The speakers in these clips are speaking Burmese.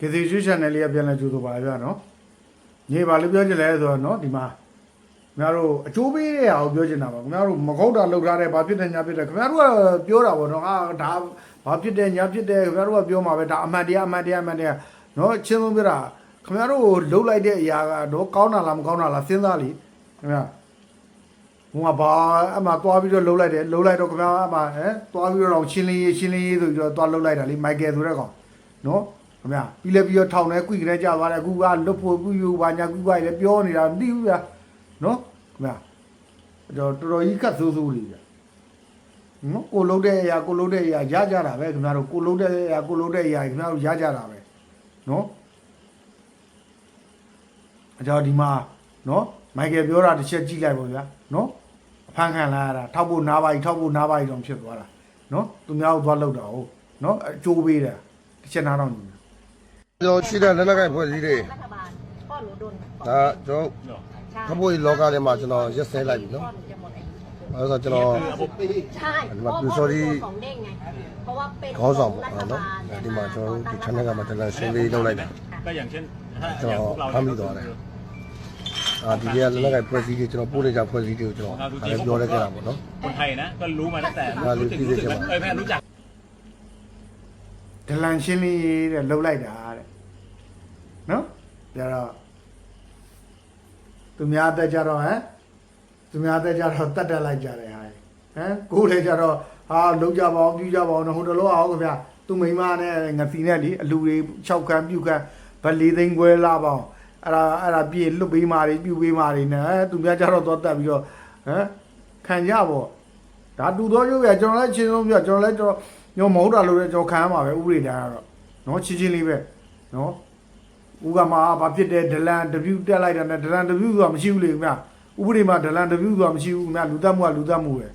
ကေစီရွှေ channel လေးကပြန်လဲကြိုးဆိုပါရနော်ညီပါလို့ပြောချင်လဲဆိုတော့နော်ဒီမှာခင်ဗျားတို့အကျိုးပေးတဲ့ဟာကိုပြောချင်တာပါခင်ဗျားတို့မခုတ်တာလောက်ထားတဲ့ဘာဖြစ်တယ်ညာဖြစ်တယ်ခင်ဗျားတို့ကပြောတာပေါ့နော်အာဒါဘာဖြစ်တယ်ညာဖြစ်တယ်ခင်ဗျားတို့ကပြောမှာပဲဒါအမှန်တရားအမှန်တရားအမှန်တရားနော်အချင်းဆုံးပြောတာခင်ဗျားတို့လှုပ်လိုက်တဲ့အရာကတော့ကောင်းတာလားမကောင်းတာလားစဉ်းစားလိခင်ဗျာဟိုကဘာအမှသွားပြီးတော့လှုပ်လိုက်တယ်လှုပ်လိုက်တော့ခင်ဗျာအမှဟဲသွားပြီးတော့ရှင်းလင်းရေးရှင်းလင်းရေးဆိုပြီးတော့သွားလှုပ်လိုက်တာလေမိုက်ကယ်ဆိုတဲ့ကောင်နော် ခင်ဗျာပြီးလဲပြီးတော့ထောင်ထဲကွိကလေးကြာသွားတယ်အခုကလွတ်ဖို့ကွိယူဘာညာကွိကွိလည်းပြောနေတာမသိဘူးဗျာနော်ခင်ဗျာတော့တော်တော်ကြီးကတ်ဆိုးဆိုးလေးဗျာနော်ကိုလှုပ်တဲ့အရာကိုလှုပ်တဲ့အရာရကြတာပဲခင်ဗျာတို့ကိုလှုပ်တဲ့အရာကိုလှုပ်တဲ့အရာခင်ဗျာတို့ရကြတာပဲနော်အကြောင်းဒီမှာနော်မိုက်ကယ်ပြောတာတစ်ချက်ကြည့်လိုက်ပါဗျာနော်အဖမ်းခံလာရတာထောက်ဖို့နားပါ ਈ ထောက်ဖို့နားပါ ਈ တောင်ဖြစ်သွားတာနော်သူများကိုသွားလောက်တာဟုတ်နော်အကျိုးပေးတာတစ်ချက်နားတော့ညီ ကျွန်တော်ရှိတဲ့လက်နက်ကိုင်ဖွဲ့စည်းတွေ รัฐบาลพ่อหนูโดน ဒါကျွန်တော် ใช่ ခမိုးလောကထဲမှာကျွန်တော်ရက်စဲလိုက်ပြီ พ่ နော် อหนูจะหมดอายุ အဲဒါဆိုကျွန်တော် ใช่ อัน เพ นี้ ราะ มา พ่อ ดู sorry ของเด้งไงเพราะว่าเป็น ခေါင်းဆောင် รั ပေါ့ ฐ နော် บาล ဒီမှာကျွန်တော်ဒီ channel ကမှကျွန်တော်ရှင်းလေးလုပ်လိုက်တာ ก็อย่างเช่นถ้า ကျွန် อย่าง တော် พวกเรา ဖမ်းမိသွားတယ်အာဒီကလက်နက်ကိုင်ဖွဲ့စည်းတွေကျွန်တော်ပို့လိုက်ကြဖွဲ့စည်းတွေကိုကျွန်တော်အဲပြောလိုက်ကြတာပေါ့နော် คนไทยนะ ก็รู้มาตั้งแต่ อ่ารู้ รู้สึก ที่ รู้สึก จะ ว่า มา เออแม่รู้จัก ဒလန်ရှင်းလေးတဲ့လှုပ်လိုက်တာတဲ့နော် ကြတော့သူများတက်ကြတော့ဟမ်သူများတက်ကြတော့တတ်တက်လိုက်ကြတယ်ဟာဟမ်ကိုယ်လည်းကြတော့ဟာလှုပ်ကြပါအောင်ပြူကြပါအောင်နော်ဟိုတလောအောင်ခင်ဗျာသူမိမနဲ့ငစီနဲ့လေအလူတွေ6ခန်းပြုတ်ခန်းဗတ်လေးသိန်းခွဲလာပါအောင်အဲ့ဒါအဲ့ဒါပြည့်လွတ်ပေးမာတွေပြုတ်ပေးမာတွေနဲ့ဟမ်သူများကြတော့သွားတက်ပြီးတော့ဟမ်ခံကြပေါ့ဒါတူတော်ရုပ်ရကျွန်တော်လည်းချင်းဆုံးပြကျွန်တော်လည်းကျွန်တော်ညမဟုတ်တာလို့လည်းကျွန်တော်ခံရမှာပဲဥပဒေတိုင်းကတော့နော်ချင်းချင်းလေးပဲနော် ဦးကမှာဘာဖြစ်တယ်ဒလန်ဒဗျူတက်လိုက်တာနဲ့ဒလန်ဒဗျူဆိုတာမရှိဘူးလေခင်ဗျဥပဒေမှာဒလန်ဒဗျူဆိုတာမရှိဘူးခင်ဗျလူသက်မှုကလူသက်မှုပဲခင်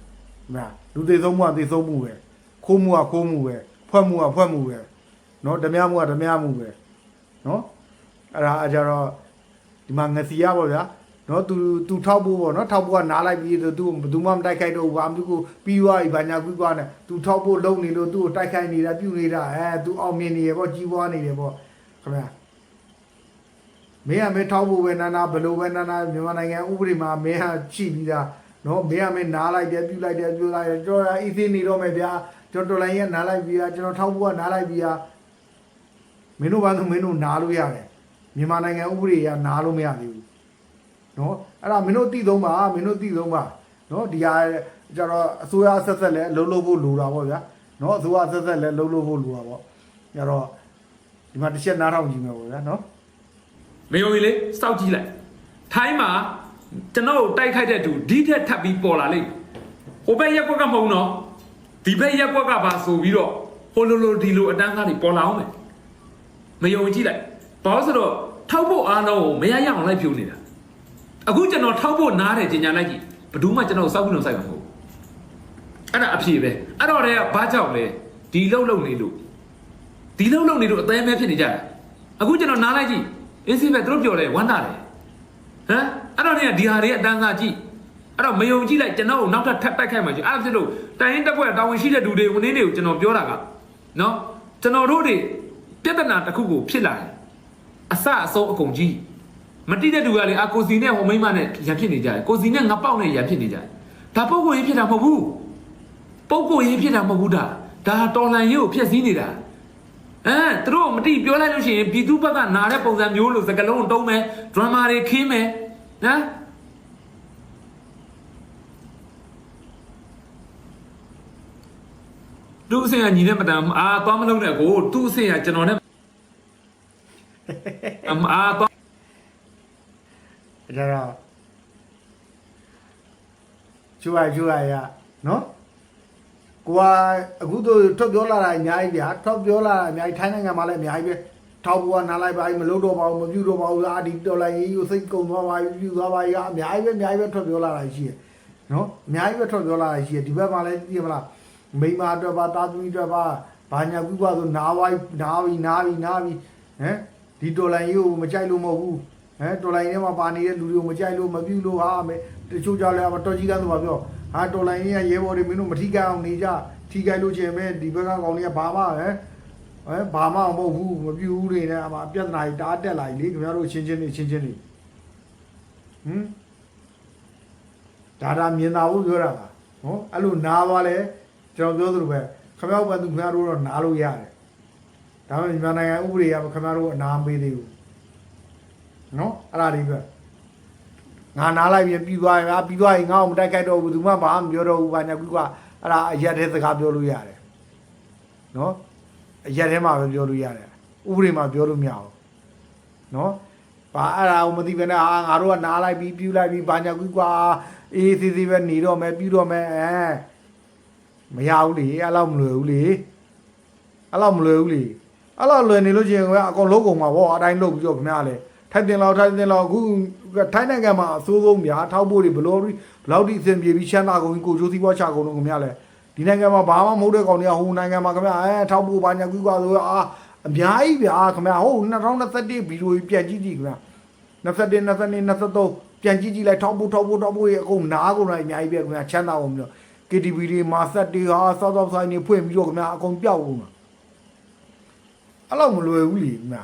ဗျလူသေးဆုံးမှုကသေဆုံးမှုပဲခိုးမှုကခိုးမှုပဲဖွဲ့မှုကဖွဲ့မှုပဲနော်ဓမြမှုကဓမြမှုပဲနော်အဲ့ဒါအကြတော့ဒီမှာငစီရပါဗျာနော်သူသူထောက်ဖို့ပေါ့နော်ထောက်ဖို့ကနားလိုက်ပြီးသူသူဘယ်သူမှမတိုက်ခိုက်တော့ဘူးဘာမှသူကိုပြီးသွားပြီဘာညာကွီးကွာနဲ့သူထောက်ဖို့လုံနေလို့သူ့ကိုတိုက်ခိုက်နေတာပြုတ်နေတာအဲသူအောင်မြင်နေရပေါ့ကြီးပွားနေတယ်ပေါ့ခင်ဗျာ မင်းကမင်းထောက်ဖို့ပဲနာနာဘယ်လိုပဲနာနာမြန်မာနိုင်ငံဥပဒေမှာမင်းဟာရှိပြီးသားနော်မင်းကမင်းနားလိုက်တယ်ပြုတ်လိုက်တယ်ပြုတ်လိုက်တယ်ကျွန်တော်အီးသေးနေတော့မယ်ဗျာကျွန်တော်တော်လိုင်းရနားလိုက်ပြီးသားကျွန်တော်ထောက်ဖို့ကနားလိုက်ပြီးသားမင်းတို့ဘာလို့မင်းတို့နားလို့ရတယ်မြန်မာနိုင်ငံဥပဒေကနားလို့မရသေးဘူးနော်အဲ့ဒါမင်းတို့သိသုံးပါမင်းတို့သိသုံးပါနော်ဒီဟာကျတော့အစိုးရဆက်ဆက်လဲလှုပ်လှုပ်ဖို့လိုတာပေါ့ဗျာနော်အစိုးရဆက်ဆက်လဲလှုပ်လှုပ်ဖို့လိုတာပေါ့ကျတော့ဒီမှာတစ်ချက်နားထောင်ကြည့်မယ်ပေါ့ဗျာနော် မေယုံကြီးလေစောက်ကြည့်လိုက်ထိုင်းမှာကျွန်တော်တို့တိုက်ခိုက်တဲ့သူဒီထက်ထပ်ပြီးပေါ်လာလိမ့်မယ်ဟိုဘက်ရက်ကွက်ကမဟုတ်တော့ဒီဘက်ရက်ကွက်ကပါဆိုပြီးတော့ဟိုလိုလိုဒီလိုအတန်းကားတွေပေါ်လာအောင်မယ်မေယုံကြည့်လိုက်ဘာလို့ဆိုတော့ထောက်ဖို့အားလုံးကိုမရရအောင်လိုက်ဖြိုးနေတာအခုကျွန်တော်ထောက်ဖို့နားတယ်ကျင်ညာလိုက်ကြည့်ဘယ်သူမှကျွန်တော်စောက်ပြီးတော့စိုက်မှာမဟုတ်ဘူးအဲ့ဒါအဖြေပဲအဲ့တော့လည်းဘာကြောင့်လဲဒီလှုပ်လှုပ်နေလို့ဒီလှုပ်လှုပ်နေလို့အသေးမဲဖြစ်နေကြတာအခုကျွန်တော်နားလိုက်ကြည့် အင်းစီပဲသူတို့ပြောတယ်ဝမ်းသာတယ်ဟမ်အဲ့တော့နေဒီဟာတွေအတန်းစားကြည့်အဲ့တော့မယုံကြည့်လိုက်ကျွန်တော်ကိုနောက်ထပ်ထပ်တိုက်ခိုက်မှာကြည့်အဲ့ဒါဖြစ်လို့တိုင်းရင်တက်ပွဲတာဝန်ရှိတဲ့လူတွေဝင်နေတွေကိုကျွန်တော်ပြောတာကနော်ကျွန်တော်တို့တွေပြဿနာတစ်ခုကိုဖြစ်လာတယ်အစအဆုံးအကုန်ကြီးမတိတဲ့လူကလေအာကိုစီနဲ့ဟိုမိမနဲ့ရံဖြစ်နေကြတယ်ကိုစီနဲ့ငါပေါက်နဲ့ရံဖြစ်နေကြတယ်ဒါပုံကိုရေးဖြစ်တာမဟုတ်ဘူးပုံကိုရေးဖြစ်တာမဟုတ်ဘူးဒါဒါတော်လန်ရေးကိုဖျက်ဆီးနေတာ အဲသူတို့မတိပြောလိုက်လို့ရှိရင်ပြည်သူဘက်ကနာတဲ့ပုံစံမျိုးလို့စကလုံးတုံးမယ်ဒရမာတွေခင်းမယ်နော်သူ့အဆင်ကညီနဲ့မတန်အာသွားမလုံးနဲ့ကိုသူ့အဆင်ကကျွန်တော်နဲ့အမအာသွားအဲ့ဒါတော့ချူရချူရရနော် ကိုကအခုတို့ထွက်ပြောလာတာအများကြီးဗျာထွက်ပြောလာတာအများကြီးထိုင်းနိုင်ငံမှာလည်းအများကြီးပဲထောက်ဘောကနားလိုက်ပါမလို့တော့ပါဘူးမပြုတော့ပါဘူးအာဒီတော်လိုက်ရေးကိုစိတ်ကုံသွားပါပြီပြုသွားပါပြီအများကြီးပဲအများကြီးပဲထွက်ပြောလာတာရှိရနော်အများကြီးပဲထွက်ပြောလာတာရှိရဒီဘက်မှာလည်းကြည့်မလားမိမအတွက်ပါတာသမီအတွက်ပါဘာညာကူပါဆိုနားဝိုင်းနားပြီနားပြီနားပြီဟမ်ဒီတော်လိုက်ရေးကိုမကြိုက်လို့မဟုတ်ဘူးဟဲတော်လိုင်းထဲမှာပါနေတဲ့လူတွေကိုမကြိုက်လို့မပြုလို့ဟာမယ်တချို့ကြောင့်လည်းတော်ကြီးကန်းဆိုပါပြော ဟာတော်လိုင်းကြီးကရဲဘော်တွေမင်းတို့မထိကြအောင်နေကြထိကြလို့ချင်းပဲဒီဘက်ကကောင်တွေကဘာမှဟဲဟဟဲ့ဘာမှမဟုတ်ဘူးမပြူဘူးတွေနဲ့အမပြဿနာကြီးတားတက်လာပြီလေခင်ဗျားတို့ချင်းချင်းနေချင်းချင်းနေဟမ်ဒါဒါမြင်တာဘူးပြောတာပါနော်အဲ့လိုနားသွားလဲကျွန်တော်ပြောသလိုပဲခင်ဗျားတို့ကသူခင်ဗျားတို့တော့နားလို့ရတယ်ဒါပေမဲ့မြန်မာနိုင်ငံဥပဒေကခင်ဗျားတို့အနာမပေးသေးဘူးနော်အဲ့ဒါလေးပဲ ငါနားလိုက်ပြီးပြီးသွားရင်ငါပြီးသွားရင်ငါ့ကိုမတိုက်ခိုက်တော့ဘူးသူမှဘာမှမပြောတော့ဘူးဘာညာကူကအဲ့ဒါအရက်တဲ့စကားပြောလို့ရတယ်နော်အရက်ထဲမှာပဲပြောလို့ရတယ်ဥပဒေမှာပြောလို့မရဘူးနော်ဘာအဲ့ဒါကိုမသိဘဲနဲ့အာငါတို့ကနားလိုက်ပြီးပြူလိုက်ပြီးဘာညာကွီကွာအေးသေးသေးပဲနေတော့မယ်ပြူတော့မယ်အဲမရဘူးလေအဲ့လောက်မလွယ်ဘူးလေအဲ့လောက်မလွယ်ဘူးလေအဲ့လောက်လွယ်နေလို့ချင်းကအကောင်လုံးကုန်မှာဗောအတိုင်းလုပ်ပြီးတော့ခင်ဗျားလေ ထိုက်တင်လောက်ထိုက်တင်လောက်အခုထိုင်းနိုင်ငံမှာအဆိုးဆုံးများထောက်ဖို့တွေဘလို့ဘလောက်ထိအဆင်ပြေပြီးချမ်းသာကုန်ကိုကျိုးစီးပွားချကုန်တော့ခင်ဗျားလေဒီနိုင်ငံမှာဘာမှမဟုတ်တဲ့ကောင်တွေကဟိုနိုင်ငံမှာခင်ဗျာအဲထောက်ဖို့ဘာညာကွီကွာဆိုအာအများကြီးဗျာခင်ဗျာဟုတ်2021ဗီဒီယိုကြီးပြန်ကြည့်ကြည့်ခင်ဗျာ21 22 23ပြန်ကြည့်ကြည့်လိုက်ထောက်ဖို့ထောက်ဖို့ထောက်ဖို့ရေအကုန်နားကုန်လိုက်အများကြီးပဲခင်ဗျာချမ်းသာအောင်ပြီးတော့ KTV တွေမှာဆက်တွေဟာစောက်စောက်ဆိုင်တွေဖွင့်ပြီးတော့ခင်ဗျာအကုန်ပြောက်ကုန်တာအဲ့လောက်မလွယ်ဘူးလေခင်ဗျာ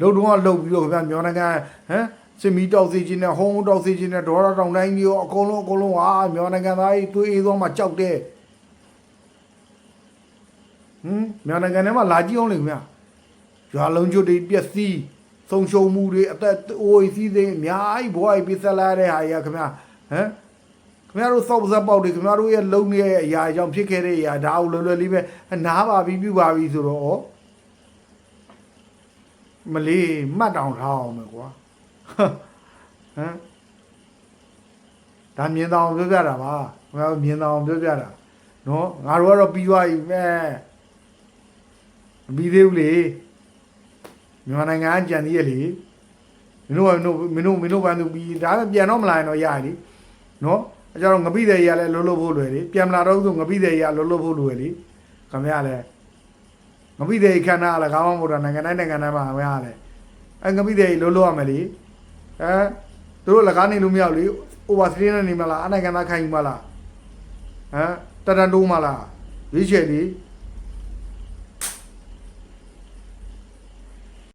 လုံတော့ကလုံပြီးတော့ခင်ဗျာမြန်မာနိုင်ငံဟမ်စင်မီတောက်စီချင်းနဲ့ဟုံးတောက်စီချင်းနဲ့ဒေါ်လာတောင်တိုင်းကြီးရောအကုန်လုံးအကုန်လုံးဟာမြန်မာနိုင်ငံသားကြီးတွေးအေးသွားမှကြောက်တယ်ဟမ်မြန်မာနိုင်ငံထဲမှာလာကြည့်အောင်လေခင်ဗျာရွာလုံးကျွတ်တွေပျက်စီးဆုံးရှုံးမှုတွေအသက်အိုးစီးစိမ်အများကြီးဘဝကြီးပြဆက်လာတဲ့ဟာကြီးကခင်ဗျာဟမ်ခင်ဗျားတို့စောက်ပါးစပ်ပေါက်တွေခင်ဗျားတို့ရဲ့လုံနေတဲ့အရာအကြောင့်ဖြစ်ခဲ့တဲ့အရာဒါအောင်လွယ်လွယ်လေးပဲနားပါပြီပြုပါပြီဆိုတော့ဩ မလေးမှတ်တောင်ထားအောင်မယ်ကွာဟမ်ဒါမြင်တောင်ပြောပြတာပါခင်ဗျားတို့မြင်တောင်ပြောပြတာနော်ငါတို့ကတော့ပြီးသွားပြီမဲမပြီးသေးဘူးလေမြန်မာနိုင်ငံကကြံသေးရလေမင်းတို့ကမင်းတို့မင်းတို့မင်းတို့ဘာလို့ပြီးဒါပဲပြန်တော့မလာရင်တော့ရရည်နော်အဲကြတော့ငပိတဲ့ကြီးကလည်းလုံးလုံးဖို့လွယ်လေပြန်မလာတော့ဆိုငပိတဲ့ကြီးကလုံးလုံးဖို့လွယ်လေခမရလဲ ငပိတဲ့ကြီးခန္ဓာလည်းကောင်းမှမဟုတ်တာနိုင်ငံတိုင်းနိုင်ငံတိုင်းမှာခမရလဲအဲငပိတဲ့ကြီးလုံးလုံးရမယ်လေအဲသူတို့လည်းကားနေလို့မရဘူးလေ over screen နဲ့နေမလားအနိုင်ငံသားခိုင်းယူမလားဟမ်တတန်တိုးမလားရွေးချယ်လေ